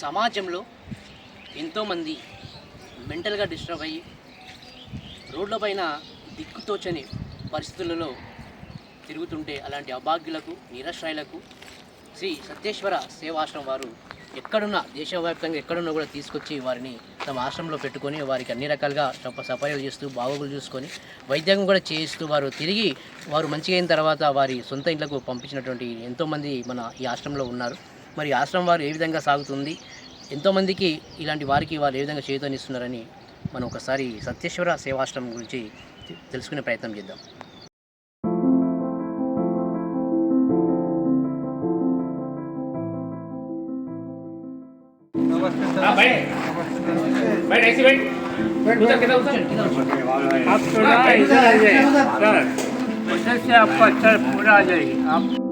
సమాజంలో ఎంతోమంది మెంటల్గా డిస్టర్బ్ అయ్యి రోడ్లపైన దిక్కుతోచని పరిస్థితులలో తిరుగుతుంటే అలాంటి అభాగ్యులకు నిరాశ్రాయులకు శ్రీ సత్యేశ్వర సేవాశ్రమం వారు ఎక్కడున్నా దేశవ్యాప్తంగా ఎక్కడున్నా కూడా తీసుకొచ్చి వారిని తమ ఆశ్రమంలో పెట్టుకొని వారికి అన్ని రకాలుగా సప సపర్యలు చేస్తూ బాగోగులు చూసుకొని వైద్యం కూడా చేయిస్తూ వారు తిరిగి వారు మంచిగా అయిన తర్వాత వారి సొంత ఇంట్లకు పంపించినటువంటి ఎంతోమంది మన ఈ ఆశ్రమంలో ఉన్నారు. మరి ఈ ఆశ్రమం వారు ఏ విధంగా సాగుతుంది ఎంతోమందికి ఇలాంటి వారికి వారు ఏ విధంగా చేతనిస్తున్నారని మనం ఒకసారి సత్యేశ్వర సేవాశ్రమం గురించి తె- తెలుసుకునే ప్రయత్నం చేద్దాం आप थोड़ा इधर आ जाइए सर उधर से आपको अच्छा पूरा आ जाएगी आप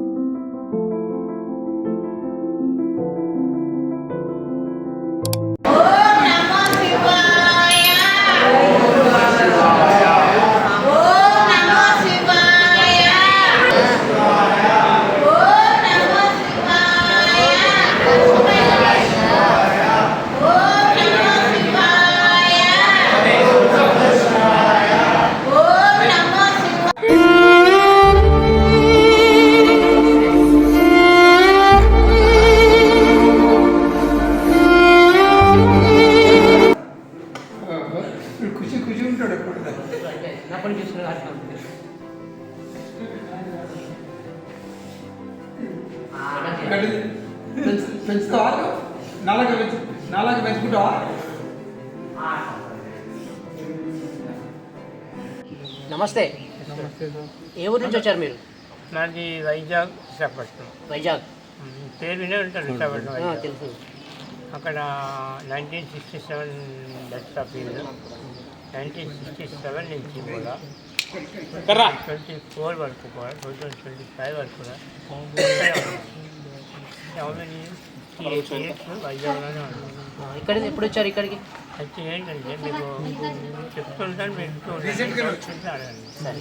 ఏ ఊరు నుంచి వచ్చారు మీరు? నాది వైజాగ్ విశాఖపట్నం. వైజాగ్. పేరు వినే ఉంటారు విశాఖపట్నం. తెలుసు. అక్కడ nineteen sixty seven death of nineteen sixty seven నుంచి కూడా ట్వంటీ ఫోర్ వరకు కూడా టూ థౌజండ్ ట్వంటీ ఫైవ్ వరకు కూడా వైజాగ్లోనే ఉన్నాను ఆ, ఇక్కడ ఎప్పుడు వచ్చారు ఇక్కడికి? అయితే ఏంటంటే మీకు చెప్తుంటాను మీరు అడగండి సరే.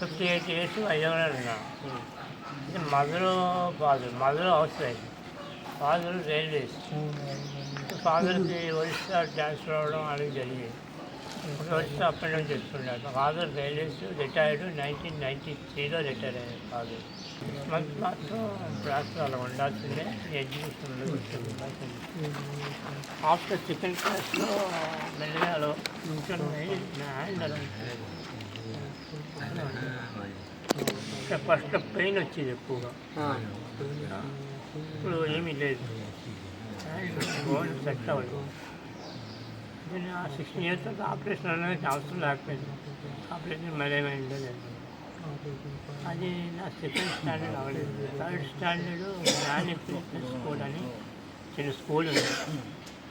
ఫిఫ్టీ ఎయిట్ ఇయర్స్ వైజాగ్లో ఉన్నాను ఇది mother father mother housewife father railways. ఫాదర్కి ఒరిస్సా ట్రాన్స్ఫర్ అవ్వడం అనేది జరిగింది. ఇప్పుడు Orissa up and down father railways retired nineteen ninety త్రీలో రిటైర్ అయ్యారు ఫాదర్. మంత్ మాత్రం అలా ఉండాల్సిందే. ఎడ్యుకేషన్లో ఆఫ్టర్ సెకండ్ క్లాస్లో మెల్లగా అలా కూర్చొని నా ఉంటుంది. ఫస్ట్ పెయిన్ వచ్చేది ఎక్కువగా. ఇప్పుడు ఏమీ లేదు. సెట్ అవ్వదు. నేను ఆ సిక్స్టీన్ ఇయర్స్ తర్వాత ఆపరేషన్ అనేది అవసరం లేకపోయింది. ఆపరేషన్ మరి ఏమైందో లేదు అది నా సెకండ్ స్టాండర్డ్ అవ్వలేదు. Third standard Nani fitness school అని చిన్న స్కూల్ ఉంది.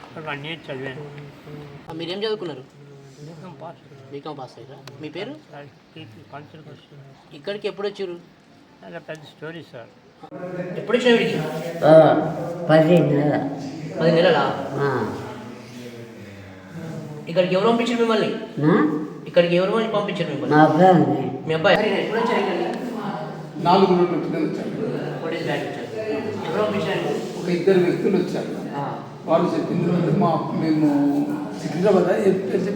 అక్కడ వన్ ఇయర్ చదివాను. మీరేం చదువుకున్నారు? పాస్ బీకామ్ పాస్ అయ్యారా? మీ పేరు? ఇక్కడికి ఎప్పుడు వచ్చారు? పెద్ద స్టోరీ సార్. ఎప్పుడు వచ్చారు పది నెల పది నెలలా? ఆ, ఇక్కడికి ఎవరు పంపించారు మిమ్మల్ని? ఇక్కడికి ఎవరు పంపి- పంపించారు మిమ్మల్ని? మా అబ్బాయి మీ అబ్బాయి సరే, ఎప్పుడు వచ్చారు ఇక్కడికి నాలుగు రోజుల వచ్చారు. ఒక ఇద్దరు వ్యక్తులు వచ్చారు. ఆ, వాళ్ళు చెప్పింది మా మేము సికింద్రాబాద్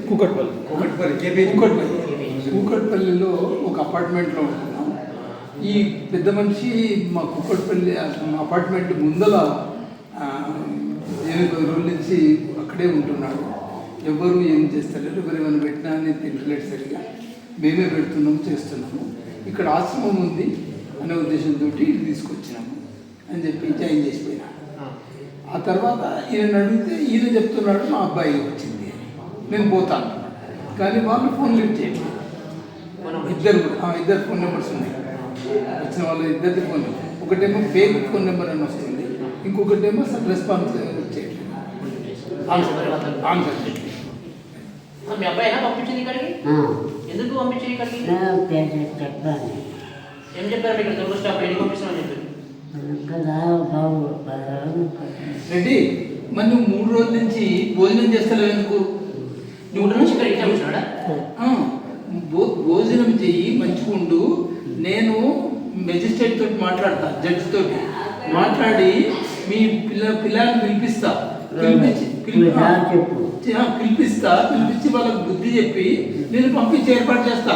కూకట్పల్లి. కూకట్పల్లి కూకట్పల్లి. కూకట్పల్లిలో ఒక అపార్ట్మెంట్లో ఉంటున్నాం. ఈ పెద్ద మనిషి మా కూకట్పల్లి అపార్ట్మెంట్ ముందల ఎనిమిది పది రోజుల నుంచి అక్కడే ఉంటున్నాడు. ఎవరు ఏం చేస్తలేరు ఎవరు ఏమైనా పెట్టినా అని తింటలేడు సరిగా. మేమే పెడుతున్నాము చేస్తున్నాము. ఇక్కడ ఆశ్రమం ఉంది అనే ఉద్దేశంతో తీసుకొచ్చినాము అని చెప్పి జాయిన్ చేసిపోయినా. ఆ. తర్వాత ఈయన అడిగితే ఈయన చెప్తున్నాడు మా అబ్బాయి వచ్చింది. నేను పోతాను కానీ వాళ్ళు ఫోన్ లిఫ్ట్ చేయండి ఇద్దరు ఆ, ఇద్దరు ఫోన్ నెంబర్స్ ఉన్నాయి. వచ్చిన వాళ్ళ ఇద్దరి ఫోన్ నెంబర్ ఒకటేమో ఫేక్ ఫోన్ నెంబర్ అని వస్తుంది ఇంకొకటేమో అసలు రెస్పాన్స్ చేయట్లేదు. ఆన్సర్ మీ అబ్బాయినా పంపించింది ఇక్కడికి? ఎందుకు ఇక్కడికి? చెప్పాను ఏం చెప్పారు ఇక్కడ చెప్పారు? బాబు రెడ్డి మరి నువ్వు మూడు రోజుల నుంచి భోజనం చేస్తలేవు ఎందుకు? నువ్వు నుంచి భో- భోజనం చెయ్యి మంచిగుండు నేను మెజిస్ట్రేట్ తోటి మాట్లాడతా జడ్జి తోటి. మాట్లాడి మీ పిల్ల పిల్లల్ని పిలిపిస్తా. పిలిపించి పిలిపిస్తా పిలిపించి వాళ్ళకి బుద్ధి చెప్పి నేను పంపించి ఏర్పాటు చేస్తా.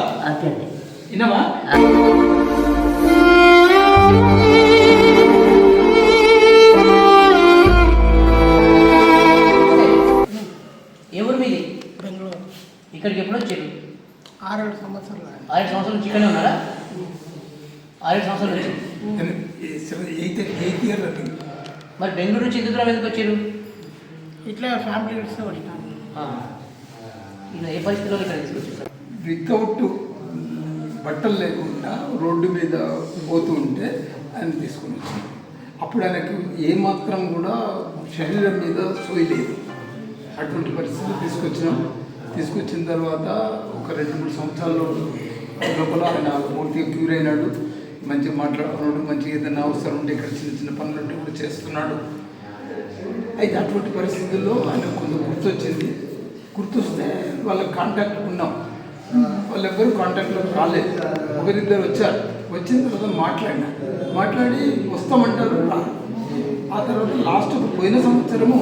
విన్నావా? ఇక్కడికి ఎప్పుడు వచ్చారు? ఆరేడు సంవత్సరాలు ఆరేడు సంవత్సరాల నుంచి ఇక్కడే ఉన్నారా? ఆరేడు సంవత్సరాల నుంచి. ఎయిత్ ఎయిత్ ఇయర్ రన్నింగ్ మరి బెంగళూరు నుంచి ఎందుకు ఎందుకు వచ్చారు? ఇట్లా ఫ్యామిలీ. ఇలా ఏ పరిస్థితిలో ఇక్కడ తీసుకొచ్చారు? వితౌట్ బట్టలు లేకుండా రోడ్డు మీద పోతూ ఉంటే ఆయన తీసుకొని వచ్చాను అప్పుడు ఆయనకు ఏమాత్రం కూడా శరీరం మీద సోయి లేదు. అటువంటి పరిస్థితులు తీసుకొచ్చినాం. తీసుకొచ్చిన తర్వాత ఒక రెండు మూడు సంవత్సరాల్లో లోపల ఆయన పూర్తిగా క్యూర్ అయినాడు. మంచిగా మాట్లాడుకున్నాడు మంచిగా ఏదైనా అవసరం ఉంటే ఇక్కడ చిన్న చిన్న పనులు ఉంటే కూడా చేస్తున్నాడు. అయితే అటువంటి పరిస్థితుల్లో ఆయన కొంత గుర్తొచ్చింది. గుర్తొస్తే వాళ్ళ కాంటాక్ట్ ఉన్నాం. వాళ్ళెవ్వరూ కాంటాక్ట్లో రాలేదు. ఒకరిద్దరు వచ్చారు. వచ్చిన తర్వాత మాట్లాడినా. మాట్లాడి వస్తామంటారు ఆ తర్వాత లాస్ట్ పోయిన సంవత్సరము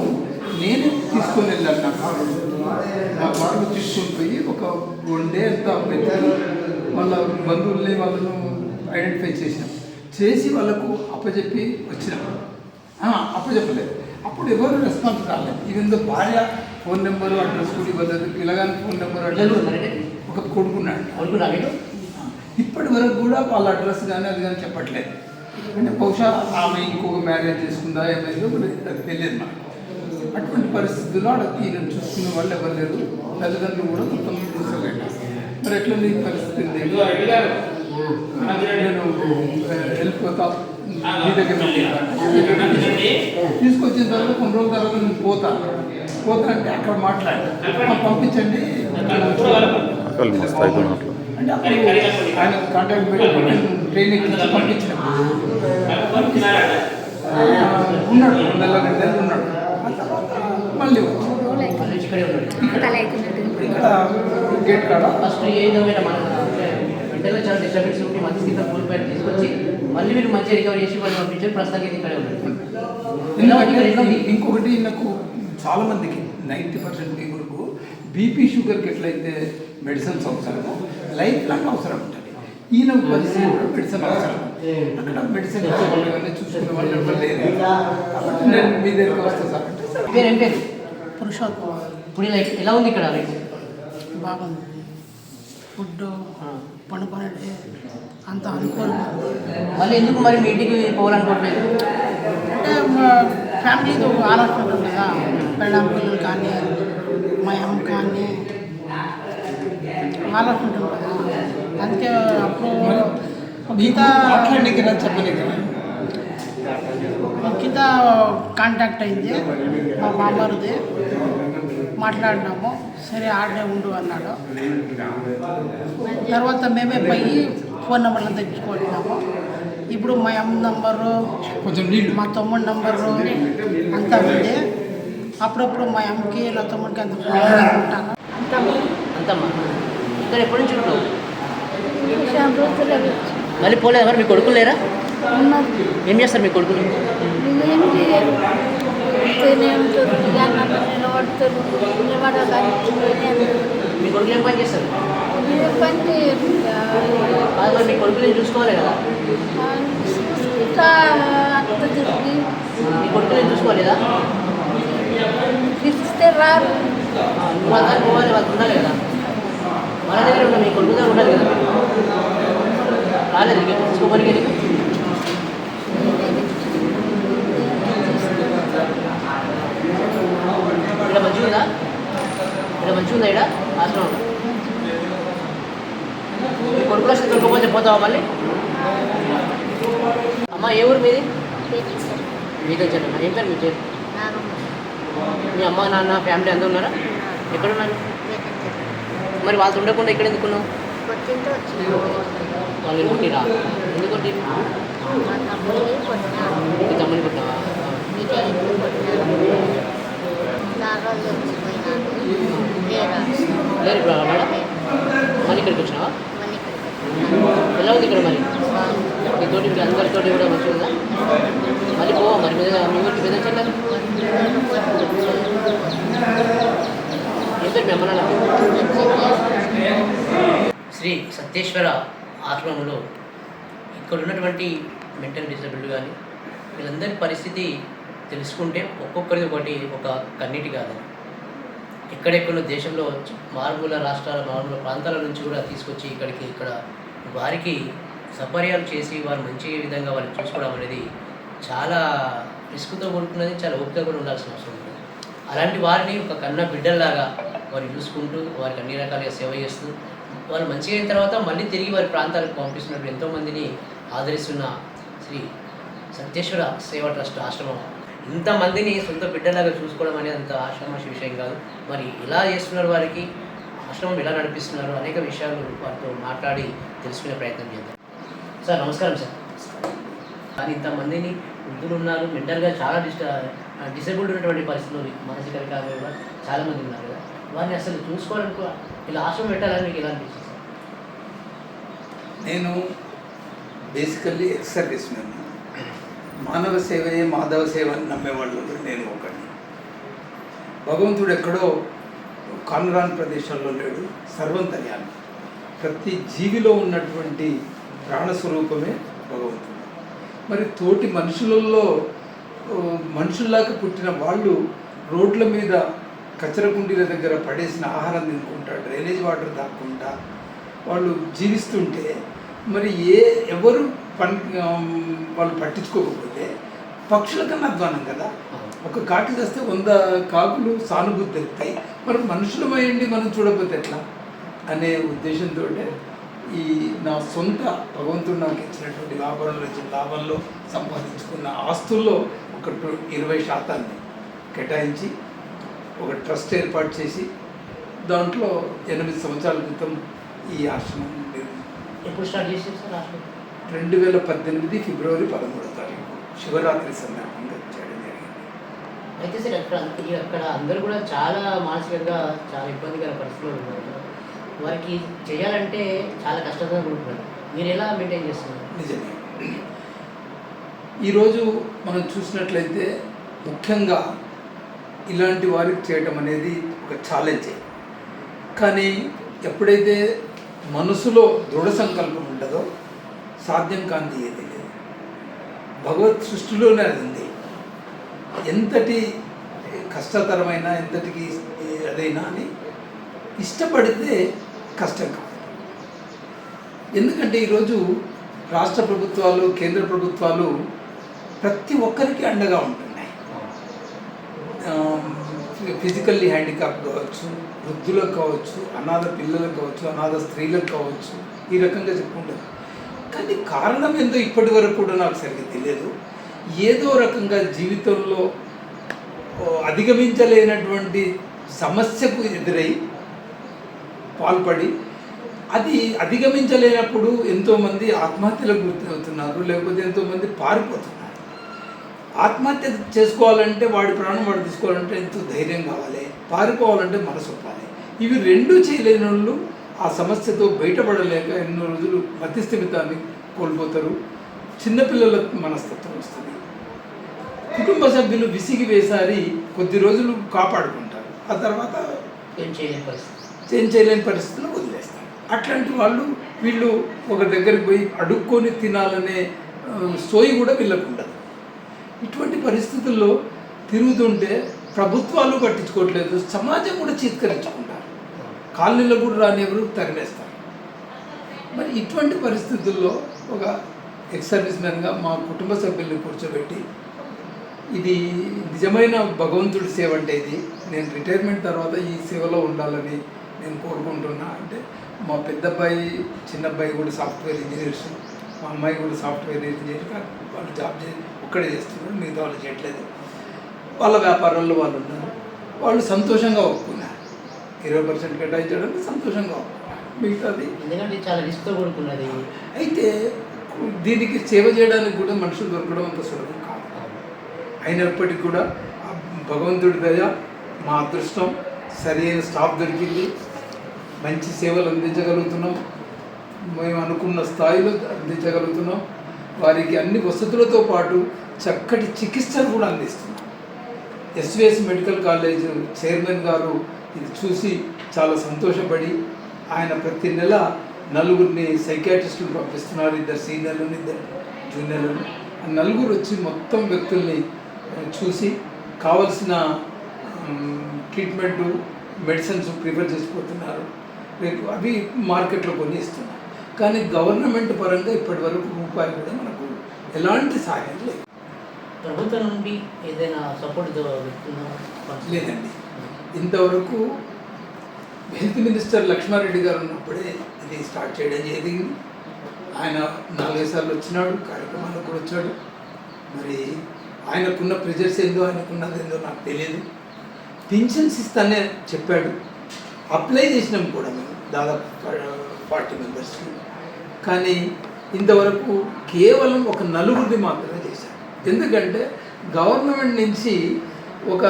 నేనే తీసుకొని వెళ్ళాను నా కారు నా తీసుకొని పోయి ఒక వన్ డే అంతా వెతికి వాళ్ళ బంధువుల్ని వాళ్ళను ఐడెంటిఫై చేసినాం చేసి వాళ్ళకు అప్పచెప్పి వచ్చినాం. అప్పచెప్పలేదు అప్పుడు ఎవరు రెస్పాన్స్ రాలేదు. ఈవెన్ దో భార్య ఫోన్ నెంబరు అడ్రస్ కూడా ఇవ్వలేదు. పిల్లగాని ఫోన్ నెంబర్ అడ్రస్? ఒక కొడుకున్నాడు. ఇప్పటి వరకు కూడా వాళ్ళ అడ్రస్ కానీ అది కానీ చెప్పట్లేదు. అంటే బహుశా ఆమె ఇంకొక మ్యారేజ్ చేసుకుందా ఏమైందో తెలియదు మనకు. అటువంటి పరిస్థితుల్లో ఆడ ఈయన చూసుకునే వాళ్ళు ఎవరు లేరు. తల్లిదండ్రులు కూడా మొత్తం చూసలేదు మరి ఎట్లా నీ పరిస్థితి? ఉంది? నేను వెళ్ళిపోతా. మీ దగ్గర తీసుకొచ్చిన తర్వాత కొన్ని రోజుల తర్వాత నేను పోతా. పోతా అంటే అక్కడ మాట్లాడి పంపించండి. అంటే అప్పుడు ఆయన కాంటాక్ట్ పెట్టి ట్రైన్ ఎక్కించి పంపించాను. ఉన్నాడు రెండు నెలల రెండు నెలలు ఉన్నాడు. మళ్ళీ వచ్చాడు. వాళ్ళ నుంచి ఇక్కడే ఉన్నాడు ఇక్కడ గేట్ కాడ ఫస్ట్ ఏ విధమైన మన మెంటల్గా చాలా డిస్టర్బెన్స్ ఉండి మంచి తీసుకొచ్చి మళ్ళీ మీరు రికవరీ చేసి వాళ్ళు పంపించారు ప్రస్తుతానికి ఇక్కడే ఉన్నాడు? ఇంకొకటి నాకు చాలా మందికి నైంటీ పర్సెంట్ పీపుల్కు బీపీ షుగర్కి ఎట్లయితే మెడిసిన్స్ అవసరమో లైఫ్ లాంగ్ అవసరం ఉంటుంది. ఈయన పరిస్థితి కూడా మెడిసిన్ అవసరం. అక్కడ మెడిసిన్ చూసుకునే వాళ్ళు లేరు. కాబట్టి నేను మీ దగ్గరికి వస్తా సార్ అంటే సరే. పేరు ఏం పేరు? పురుషోత్తమ ఇప్పుడు ఇలా ఎలా ఉంది ఇక్కడ రేపు? బాగుంది. ఫుడ్ పడుకునేది అంత అనుకూలంగా ఉంది. మళ్ళీ ఎందుకు మరి మీ ఇంటికి పోవాలనుకోవట్లేదు? అంటే మా ఫ్యామిలీతో ఆలోచన ఉంటుంది కదా. పెళ్ళాం పిల్లలు కానీ మా అమ్మ కానీ ఆలోచన ఉంటుంది కదా. అందుకే అప్పుడు మీకు గీత మాట్లాడడానికి రా. గీత కాంటాక్ట్ అయింది. మా మామూలుది మాట్లాడినాము. సరే ఆడే ఉండు అన్నాడు. తర్వాత మేమే పోయి ఫోన్ నెంబర్లు తెచ్చుకుంటున్నాము ఇప్పుడు మా అమ్మ నంబరు మా తమ్ముడి నంబరు అంతా ఉంది అప్పుడప్పుడు మా అమ్మకి నా తమ్ముడికి అంత ఫోన్ ఉంటాను అంతమ్మా. ఇక్కడ ఎప్పటి నుంచి ఉంటావు మళ్ళీ పోలేదు మరి? మీ కొడుకులు లేరా? ఏం చేస్తారు మీ కొడుకులు? మీ కొడుకులు ఏం పని చేస్తారు? కాదు మరి మీ కొడుకులు చూసుకోవాలి కదా? మీ కొడుకులు చూసుకోలేదా పిలిస్తే రారు. నువ్వు వాళ్ళ పోవాలి వాళ్ళు ఉండాలి కదా? మన దగ్గర ఉన్న మీ కొడుకు దగ్గర ఉండాలి కదా? రాలేదు ఇక తీసుకోమని ఇక్కడ మంచిగా ఉందా? ఇక్కడ మంచిగా ఉందా ఇక్కడ ఆశ్రమం మీ కొడుకులు వస్తే దొరకపోతే పోతావా మళ్ళీ? అమ్మ ఏ ఊరు మీది? మీకు చెప్పండి ఏం పేరు మీ పేరు మీ అమ్మ నాన్న ఫ్యామిలీ అందరూ ఉన్నారా? ఎక్కడ ఉన్నారు మరి వాళ్ళతో ఉండకుండా ఇక్కడ ఎందుకున్నావు వాళ్ళు కొట్టిరా ఎందుకు మీ తమ్ముని కొట్టినావా? మీకే ఎందుకు లేరు ఇప్పుడు అన్నాడా మళ్ళీ ఇక్కడికి వచ్చినావా? ఎలా ఉంది ఇక్కడ మరి మీతోటి మీ అందరితోటి కూడా మంచిగా ఉందా? మళ్ళీ పోవా మరి మీద మీ ఊరికి పెద్ద చెల్లెలు ఏం పేరు మీ అమ్మ శ్రీ సత్యేశ్వర ఆశ్రమంలో ఇక్కడ ఉన్నటువంటి మెంటల్ డిసబిలిటీ కానీ వీళ్ళందరి పరిస్థితి తెలుసుకుంటే ఒక్కొక్కరిది ఒకటి ఒక కన్నీటి కాదు. ఎక్కడెక్కడో దేశంలో మారుమూల రాష్ట్రాల మారుమూల ప్రాంతాల నుంచి కూడా తీసుకొచ్చి ఇక్కడికి ఇక్కడ వారికి సపర్యాలు చేసి వారు మంచి విధంగా వారిని చూసుకోవడం అనేది చాలా రిస్క్తో కూడుకున్నది చాలా ఓపిక కూడా ఉండాల్సిన అవసరం ఉంది. అలాంటి వారిని ఒక కన్న బిడ్డల్లాగా వారు చూసుకుంటూ వారికి అన్ని రకాలుగా సేవ చేస్తూ వాళ్ళు మంచిగా అయిన తర్వాత మళ్ళీ తిరిగి వారి ప్రాంతాలకు పంపిస్తున్నట్టు ఎంతోమందిని ఆదరిస్తున్న శ్రీ సత్యేశ్వర సేవా ట్రస్ట్ ఆశ్రమం ఇంతమందిని సొంత బిడ్డలాగా చూసుకోవడం అనేది అంత ఆశ్రమాష విషయం కాదు. మరి ఎలా చేస్తున్నారు వారికి ఆశ్రమం ఎలా నడిపిస్తున్నారు అనేక విషయాలు వారితో మాట్లాడి తెలుసుకునే ప్రయత్నం చేద్దాం. సార్ నమస్కారం సార్. కానీ ఇంతమందిని వృద్ధులు ఉన్నారు మెంటల్గా చాలా డిస్ట డిసేబుల్డ్ ఉన్నటువంటి పరిస్థితులు మానసిక వికారంగా కూడా చాలామంది ఉన్నారు కదా. వారిని అసలు చూసుకోవాలనుకో ఇలా ఆశ్రమం పెట్టాలని మీకు ఎలా అనిపిస్తుంది? నేను బేసికల్లీ ఎక్స్ సర్వీస్ మ్యాన్ మానవ సేవయే మాధవ సేవ అని నమ్మేవాళ్ళు నేను ఒకటి భగవంతుడు ఎక్కడో కాన్రాన్ ప్రదేశాల్లో లేడు సర్వంతర్యాన్ని ప్రతి జీవిలో ఉన్నటువంటి ప్రాణస్వరూపమే భగవంతుడు. మరి తోటి మనుషులలో మనుషుల్లాగా పుట్టిన వాళ్ళు రోడ్ల మీద కచ్చరకుండీల దగ్గర పడేసిన ఆహారం తినుకుంటా డ్రైనేజ్ వాటర్ తాక్కుంటా వాళ్ళు జీవిస్తుంటే మరి ఏ ఎవరు పని వాళ్ళు పట్టించుకోకపోతే పక్షుల కన్నా అధ్వానం కదా. ఒక కాకి చేస్తే వంద కాకులు సానుభూతి తెలుపుతాయి మరి మనుషులమైండి మనం చూడకపోతే ఎట్లా? అనే ఉద్దేశంతో ఈ నా సొంత భగవంతుడు నాకు ఇచ్చినటువంటి లాభంలో ఇచ్చిన లాభంలో సంపాదించుకున్న ఆస్తుల్లో ఒక టు- ఇరవై శాతాన్ని కేటాయించి ఒక ట్రస్ట్ ఏర్పాటు చేసి దాంట్లో ఎనిమిది సంవత్సరాల క్రితం ఈ ఆశ్రమం ఎప్పుడు స్టార్ట్ సార్ ఆశ్రమం? రెండు వేల పద్దెనిమిది ఫిబ్రవరి పదమూడో తారీఖు శివరాత్రి సందర్భంగా చేయడం జరిగింది. అయితే సార్ అక్కడ అక్కడ అందరూ కూడా చాలా మానసికంగా చాలా ఇబ్బందికర పరిస్థితుల్లో ఉన్నారు వారికి చేయాలంటే చాలా కష్టంగా ఉంటున్నారు మీరు ఎలా మెయింటైన్ చేస్తున్నారు? నిజమే. ఈరోజు మనం చూసినట్లయితే ముఖ్యంగా ఇలాంటి వారికి చేయటం అనేది ఒక ఛాలెంజే కానీ ఎప్పుడైతే మనసులో దృఢ సంకల్పం ఉంటుందో సాధ్యం కానిది ఏది లేదు. భగవత్ సృష్టిలోనే అది ఉంది. ఎంతటి కష్టతరమైన ఎంతటికి అదైనా అని ఇష్టపడితే కష్టం కాదు. ఎందుకంటే ఈరోజు రాష్ట్ర ప్రభుత్వాలు కేంద్ర ప్రభుత్వాలు ప్రతి ఒక్కరికి అండగా ఉంటున్నాయి. ఫిజికల్లీ హ్యాండిక్యాప్ కావచ్చు వృద్ధులకు కావచ్చు అనాథ పిల్లలకు కావచ్చు అనాథ స్త్రీలకు కావచ్చు ఈ రకంగా చెప్పుకుంటారు. కానీ కారణం ఏందో ఇప్పటి వరకు కూడా నాకు సరిగ్గా తెలియదు. ఏదో రకంగా జీవితంలో అధిగమించలేనటువంటి సమస్యకు ఎదురై పాల్పడి అది అధిగమించలేనప్పుడు ఎంతోమంది ఆత్మహత్యలకు గుర్తవుతున్నారు లేకపోతే ఎంతోమంది పారిపోతున్నారు. ఆత్మహత్య చేసుకోవాలంటే వాడి ప్రాణం వాడు తీసుకోవాలంటే ఎంతో ధైర్యం కావాలి పారిపోవాలంటే మనసు ఒప్పాలి. ఇవి రెండూ చేయలేని వాళ్ళు ఆ సమస్యతో బయటపడలేక ఎన్నో రోజులు మధ్యస్థిమితాన్ని కోల్పోతారు. చిన్నపిల్లల మనస్తత్వం వస్తుంది. కుటుంబ సభ్యులు విసిగి వేసారి కొద్ది రోజులు కాపాడుకుంటారు. ఆ తర్వాత ఏం చేయలేని పరిస్థితి. చేంజ్ చేయలేని పరిస్థితుల్లో వదిలేస్తారు. అట్లాంటి వాళ్ళు వీళ్ళు ఒక దగ్గరికి పోయి అడుక్కొని తినాలనే సోయి కూడా వీళ్ళకు ఉండదు. ఇటువంటి పరిస్థితుల్లో తిరుగుతుంటే ప్రభుత్వాలు పట్టించుకోవట్లేదు. సమాజం కూడా చీత్కరించుకుంటారు కాలనీలో కూడా రానివ్వరు తరిమేస్తారు మరి ఇటువంటి పరిస్థితుల్లో ఒక ఎక్స్ సర్వీస్ మ్యాన్గా మా కుటుంబ సభ్యుల్ని కూర్చోబెట్టి ఇది నిజమైన భగవంతుడి సేవ అంటే ఇది. నేను రిటైర్మెంట్ తర్వాత ఈ సేవలో ఉండాలని నేను కోరుకుంటున్నా. అంటే మా పెద్దబ్బాయి చిన్నబ్బాయి కూడా సాఫ్ట్వేర్ ఇంజనీర్స్ మా అమ్మాయి కూడా సాఫ్ట్వేర్ ఇంజనీర్ వాళ్ళు జాబ్ చే ఒక్కడే చేస్తున్నారు మిగతా వాళ్ళు చేయట్లేదు. వాళ్ళ వ్యాపారాల్లో వాళ్ళు ఉన్నారు. వాళ్ళు సంతోషంగా ఒప్పుకున్నారు. ఇరవై పర్సెంట్ కేటాయించడానికి సంతోషంగా మిగతాది ఎందుకంటే చాలా రిస్క్తో కూడుకున్నది. అయితే దీనికి సేవ చేయడానికి కూడా మనుషులు దొరకడం అంత సులభం కాదు. అయినప్పటికీ కూడా భగవంతుడి దయ మా అదృష్టం సరైన స్టాఫ్ దొరికింది. మంచి సేవలు అందించగలుగుతున్నాం. మేము అనుకున్న స్థాయిలో అందించగలుగుతున్నాం. వారికి అన్ని వసతులతో పాటు చక్కటి చికిత్సను కూడా అందిస్తున్నాం. ఎస్విఎస్ మెడికల్ కాలేజ్ చైర్మన్ గారు ఇది చూసి చాలా సంతోషపడి ఆయన ప్రతి నెల నలుగురిని సైకాట్రిస్టులు పంపిస్తున్నారు. ఇద్దరు సీనియర్లను ఇద్దరు జూనియర్లను. నలుగురు వచ్చి మొత్తం వ్యక్తుల్ని చూసి కావలసిన ట్రీట్మెంట్ మెడిసిన్స్ ప్రిఫర్ చేసిపోతున్నారు. రేపు అవి మార్కెట్లో కొని ఇస్తున్నారు కానీ గవర్నమెంట్ పరంగా ఇప్పటి వరకు రూపాయి కూడా మనకు ఎలాంటి సహాయం లేదు. ప్రభుత్వం నుండి ఏదైనా సపోర్ట్ లేదండి. ఇంతవరకు హెల్త్ మినిస్టర్ లక్ష్మారెడ్డి గారు ఉన్నప్పుడే ఇది స్టార్ట్ చేయడం జరిగింది. ఆయన నాలుగైదు సార్లు వచ్చినాడు కార్యక్రమాలకు కూడా వచ్చాడు. మరి ఆయనకున్న ప్రెజర్స్ ఏందో ఆయనకున్నది ఏందో నాకు తెలియదు పింఛన్స్ ఇస్తానే చెప్పాడు. అప్లై చేసినాం కూడా మేము దాదాపు ఫార్టీ మెంబర్స్కి కానీ ఇంతవరకు కేవలం ఒక నలుగురిది మాత్రమే చేశారు. ఎందుకంటే గవర్నమెంట్ నుంచి ఒక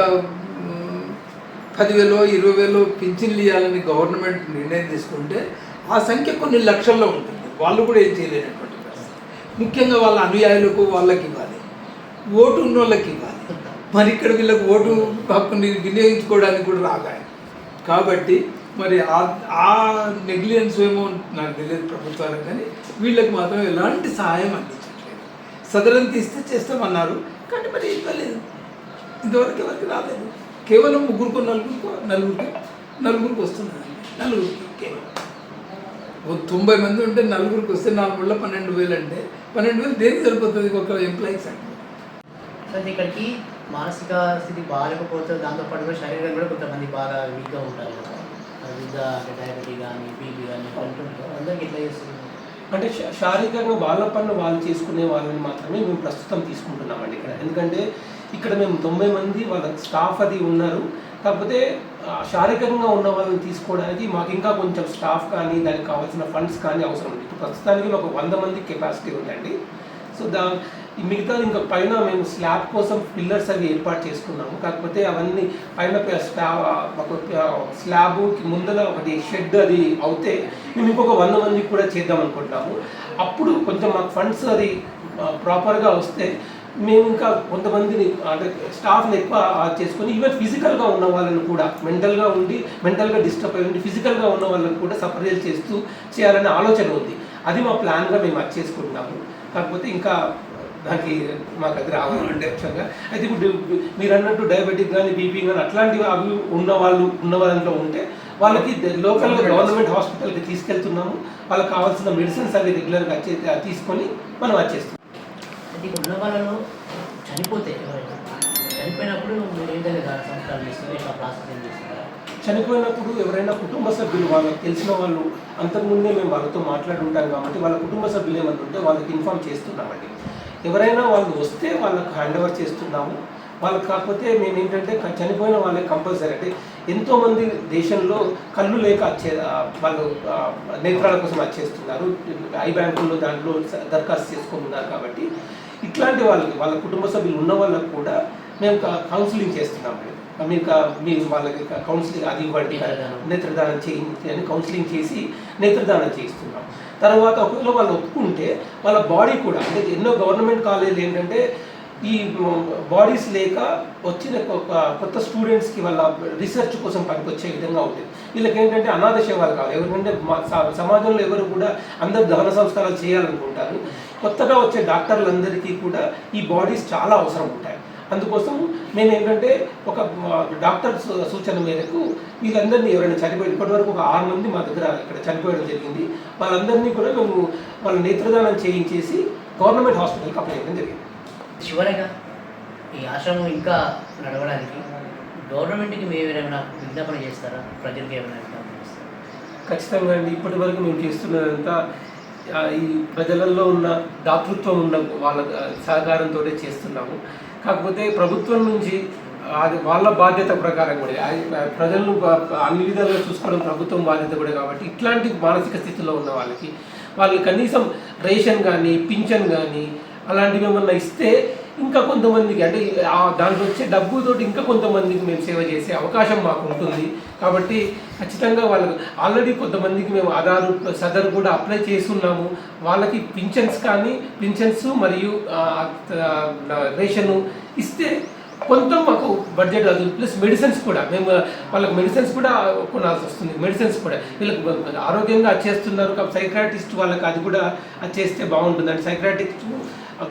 పదివేలో ఇరవై వేలో పింఛన్లు ఇవ్వాలని గవర్నమెంట్ నిర్ణయం తీసుకుంటే ఆ సంఖ్య కొన్ని లక్షల్లో ఉంటుంది. వాళ్ళు కూడా ఏం చేయలేనటువంటి ముఖ్యంగా వాళ్ళ అనుయాయులకు వాళ్ళకి ఇవ్వాలి. ఓటు ఉన్న వాళ్ళకి ఇవ్వాలి. మరి ఇక్కడ వీళ్ళకి ఓటు హక్కుని వినియోగించుకోవడానికి కూడా రాగాయి కాబట్టి మరి ఆ- ఆ నెగ్లిజెన్స్ ఏమో నాకు తెలియదు ప్రభుత్వాలకు కానీ వీళ్ళకి మాత్రం ఎలాంటి సహాయం అందించట్లేదు. సదరం తీస్తే చేస్తామన్నారు కానీ మరి ఇవ్వలేదు. ఇంతవరకు ఎవరికి రాలేదు. కేవలం ముగ్గురుకో నలుగురికో నలుగురికి నలుగురికి వస్తున్నదండి నలుగురికి కేవలం ఓ తొంభై మంది ఉంటే నలుగురికి వస్తే నాలుగు వేల పన్నెండు వేలు అంటే పన్నెండు వేలు దేనికి సరిపోతుంది ఒక ఎంప్లాయీస్ అంటే సార్ ఇక్కడికి మానసిక స్థితి బాగాలేకపోతే దాంతోపాటు కూడా శరీరం కూడా కొంతమంది బాగా వీక్గా ఉంటారు కదా. డయాబెటీ కానీ బీపీ కానీ అందరికి చేస్తున్నారు? అంటే శారీరకంగా వాళ్ళ పనులు వాళ్ళు చేసుకునే వాళ్ళని మాత్రమే మేము ప్రస్తుతం తీసుకుంటున్నామండి ఇక్కడ. ఎందుకంటే ఇక్కడ మేము తొంభై మంది వాళ్ళ స్టాఫ్ అది ఉన్నారు. కాకపోతే శారీరకంగా ఉన్న వాళ్ళని తీసుకోవడానికి మాకు ఇంకా కొంచెం స్టాఫ్ కానీ దానికి కావాల్సిన ఫండ్స్ కానీ అవసరం ఉంది. ప్రస్తుతానికి ఒక వంద మంది కెపాసిటీ ఉందండి. సో దా మిగతా ఇంకా పైన మేము స్లాబ్ కోసం పిల్లర్స్ అవి ఏర్పాటు చేసుకున్నాము. కాకపోతే అవన్నీ పైన స్లాబ్ ఒక స్లాబ్ ముందర ఒకటి షెడ్ అది అవుతే మేము ఇంకొక వంద మందికి కూడా చేద్దాం అనుకుంటున్నాము. అప్పుడు కొంచెం మాకు ఫండ్స్ అది ప్రాపర్గా వస్తే మేము ఇంకా కొంతమందిని అంటే స్టాఫ్ని ఎక్కువ చేసుకొని ఈవెన్ ఫిజికల్గా ఉన్న వాళ్ళని కూడా మెంటల్గా ఉండి మెంటల్గా డిస్టర్బ్ అయి ఉండి ఫిజికల్గా ఉన్న వాళ్ళని కూడా సపరేట్ చేస్తూ చేయాలనే ఆలోచన ఉంది. అది మా ప్లాన్గా మేము అది చేసుకుంటున్నాము. కాకపోతే ఇంకా దానికి మాకు అది రావాలంటే యాక్చువల్గా అయితే ఇప్పుడు మీరు అన్నట్టు డయాబెటిక్ కానీ బీపీ కానీ అట్లాంటివి అవి ఉన్న వాళ్ళు ఉన్న వాళ్ళలో ఉంటే వాళ్ళకి లోకల్గా గవర్నమెంట్ హాస్పిటల్కి తీసుకెళ్తున్నాము. వాళ్ళకి కావాల్సిన మెడిసిన్స్ అవి రెగ్యులర్గా తీసుకొని మనం వచ్చేస్తున్నాం అయితే ఇక్కడ ఉన్న చనిపోతే ఎవరైనా చనిపోయినప్పుడు మీరు ఏ విధంగా సంస్కారం చేస్తారు ఎట్లా ప్రాసెస్ ఏం చనిపోయినప్పుడు ఎవరైనా కుటుంబ సభ్యులు వాళ్ళకి తెలిసిన వాళ్ళు అంతకుముందే మేము వాళ్ళతో మాట్లాడి ఉంటాం కాబట్టి వాళ్ళ కుటుంబ సభ్యులు ఏమైనా ఉంటే వాళ్ళకి ఇన్ఫామ్ చేస్తున్నామండి. ఎవరైనా వాళ్ళు వస్తే వాళ్ళకి హ్యాండ్ ఓవర్ చేస్తున్నాము. వాళ్ళకి కాకపోతే మేము ఏంటంటే చనిపోయిన వాళ్ళకి కంపల్సరీ. అంటే ఎంతోమంది దేశంలో కళ్ళు లేక వచ్చే వాళ్ళు నేత్రాల కోసం వచ్చేస్తున్నారు ఐ బ్యాంకుల్లో దాంట్లో దరఖాస్తు చేసుకోమన్నారు కాబట్టి ఇట్లాంటి వాళ్ళకి వాళ్ళ కుటుంబ సభ్యులు ఉన్న వాళ్ళకి కూడా మేము కౌన్సిలింగ్ చేస్తున్నామండి మీకు మీరు వాళ్ళకి కౌన్సిలింగ్ అది ఇవ్వండి నేత్రదానం. చేయించి అని కౌన్సిలింగ్ చేసి నేత్రదానం చేయిస్తున్నాం. తర్వాత ఒకవేళ వాళ్ళు ఒప్పుకుంటే వాళ్ళ బాడీ కూడా అంటే ఎన్నో గవర్నమెంట్ కాలేజీలు ఏంటంటే ఈ బాడీస్ లేక వచ్చిన కొత్త స్టూడెంట్స్కి వాళ్ళ రీసెర్చ్ కోసం పనికొచ్చే విధంగా ఉంటుంది. వీళ్ళకి ఏంటంటే అనాథ సేవలు కావాలి. ఎవరికంటే సమాజంలో ఎవరు కూడా అందరు దహన సంస్కారాలు చేయాలనుకుంటారు. కొత్తగా వచ్చే డాక్టర్లందరికీ కూడా ఈ బాడీస్ చాలా అవసరం ఉంటాయి. అందుకోసం మేము ఏంటంటే ఒక డాక్టర్ సూచన మేరకు వీళ్ళందరినీ ఎవరైనా చనిపోయి ఇప్పటివరకు ఒక ఆరు మంది మా దగ్గర ఇక్కడ చనిపోయడం జరిగింది. వాళ్ళందరినీ కూడా మేము వాళ్ళ నేత్రదానం చేయించేసి గవర్నమెంట్ హాస్పిటల్కి అప్లై చేయడం జరిగింది. చివరగా ఈ ఆశ్రమం ఇంకా నడవడానికి గవర్నమెంట్కి మేము ఏమైనా విజ్ఞాపన చేస్తారా? ప్రజలకు ఏమైనా ఖచ్చితంగా అండి. ఇప్పటి వరకు మేము చేస్తున్నదంతా ఈ ప్రజలలో ఉన్న దాతృత్వం ఉన్న వాళ్ళ సహకారంతో చేస్తున్నాము. కాకపోతే ప్రభుత్వం నుంచి అది వాళ్ళ బాధ్యత ప్రకారం కూడా ప్రజలను అన్ని విధాలుగా చూసుకోవడం ప్రభుత్వం బాధ్యత కూడా కాబట్టి ఇట్లాంటి మానసిక స్థితిలో ఉన్న వాళ్ళకి వాళ్ళు కనీసం రేషన్ కానీ పింఛన్ కానీ అలాంటివి ఏమన్నా ఇస్తే ఇంకా కొంతమందికి అంటే ఆ దాంట్లో వచ్చే డబ్బుతోటి ఇంకా కొంతమందికి మేము సేవ చేసే అవకాశం మాకు ఉంటుంది. కాబట్టి ఖచ్చితంగా వాళ్ళకు ఆల్రెడీ కొంతమందికి మేము ఆధార్ సదర్ కూడా అప్లై చేస్తున్నాము. వాళ్ళకి పింఛన్స్ కానీ పింఛన్స్ మరియు రేషను ఇస్తే కొంత మాకు బడ్జెట్ అది. ప్లస్ మెడిసిన్స్ కూడా. మేము వాళ్ళకి మెడిసిన్స్ కూడా కొనాల్సి వస్తుంది. మెడిసిన్స్ కూడా. వీళ్ళకి ఆరోగ్యంగా చేస్తున్నారు కాబట్టి సైక్రాటిస్ట్ వాళ్ళకి అది కూడా అది చేస్తే బాగుంటుంది. అంటే సైక్రాటిస్ట్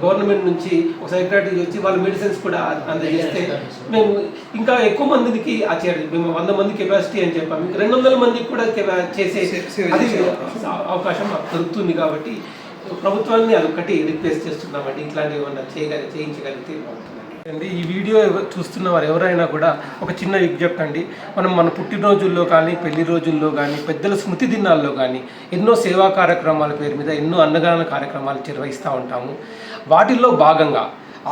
గవర్నమెంట్ నుంచి ఒక సైక్రాటిస్ట్ వచ్చి వాళ్ళ మెడిసిన్స్ కూడా అందజేస్తే మేము ఇంకా ఎక్కువ మందికి అది చేయాలి మేము వంద మంది కెపాసిటీ అని చెప్పాము రెండు వందల మందికి కూడా చేసే అది అవకాశం మాకు దొరుకుతుంది కాబట్టి ప్రభుత్వాన్ని అదొకటి రిక్వెస్ట్ చేస్తున్నామండి. ఇట్లాంటివి ఏమన్నా చేయగలి చేయించగలిగితే బాగుంటుందండి అండి ఈ వీడియో చూస్తున్న వారు ఎవరైనా కూడా ఒక చిన్న విజ్ఞప్తి అండి మనం మన పుట్టినరోజుల్లో కానీ పెళ్ళి రోజుల్లో కానీ పెద్దల స్మృతి దినాల్లో కానీ ఎన్నో సేవా కార్యక్రమాల పేరు మీద ఎన్నో అన్నదాన కార్యక్రమాలు నిర్వహిస్తూ ఉంటాము. వాటిల్లో భాగంగా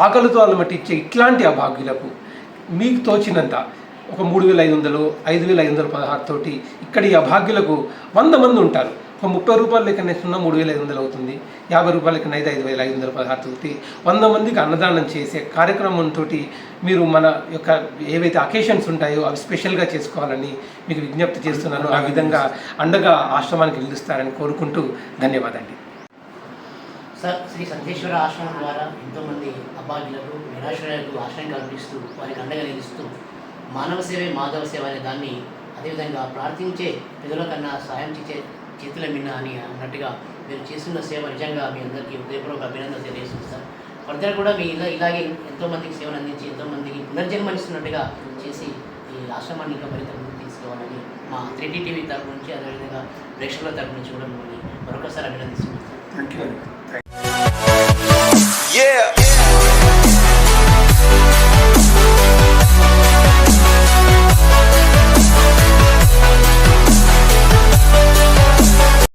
ఆకలితో అలమటిచ్చే ఇట్లాంటి అభాగ్యులకు మీకు తోచినంత ఒక మూడు వేల ఐదు వందలు ఐదు వేల ఐదు వందల పదహారుతోటి ఇక్కడ ఈ అభాగ్యులకు వంద మంది ఉంటారు. ఒక ముప్పై రూపాయల లెక్కన ఇస్తున్నా మూడు వేల ఐదు వందలు అవుతుంది. యాభై రూపాయల లెక్కన అయితే ఐదు వేల ఐదు వందల పదహారు అవుతుంది వంద మందికి అన్నదానం చేసే కార్యక్రమంతో మీరు మన యొక్క ఏవైతే అకేషన్స్ ఉంటాయో అవి స్పెషల్గా చేసుకోవాలని మీకు విజ్ఞప్తి చేస్తున్నాను. ఆ విధంగా అండగా ఆశ్రమానికి నిలుస్తారని కోరుకుంటూ ధన్యవాదాలు సార్ శ్రీ సంతేశ్వర ఆశ్రమం ద్వారా ఎంతోమంది అభాగ్యులకు నిరాశ్రయాలకు ఆశ్రయం కల్పిస్తూ వారికి అండగా నిలుస్తూ మానవ సేవే మాధవ సేవ అనే దాన్ని అదేవిధంగా ప్రార్థించే పెదల కన్నా సాయం చేసే చేతుల మిన్న అని అన్నట్టుగా మీరు చేస్తున్న సేవ నిజంగా మీ అందరికీ హృదయపూర్వక అభినందన తెలియజేస్తుంది సార్. ఫర్దర్ కూడా మీ ఇలా ఇలాగే ఎంతోమందికి సేవలు అందించి ఎంతోమందికి పునర్జన్మనిస్తున్నట్టుగా చేసి ఈ ఆశ్రమాన్ని ఇంకా మరింత ముందుకు తీసుకోవాలని మా త్రీ టీవీ తరపు నుంచి అదేవిధంగా ప్రేక్షకుల తరపు నుంచి కూడా మిమ్మల్ని మరొకసారి అభినందిస్తున్నాను సార్. Thank you.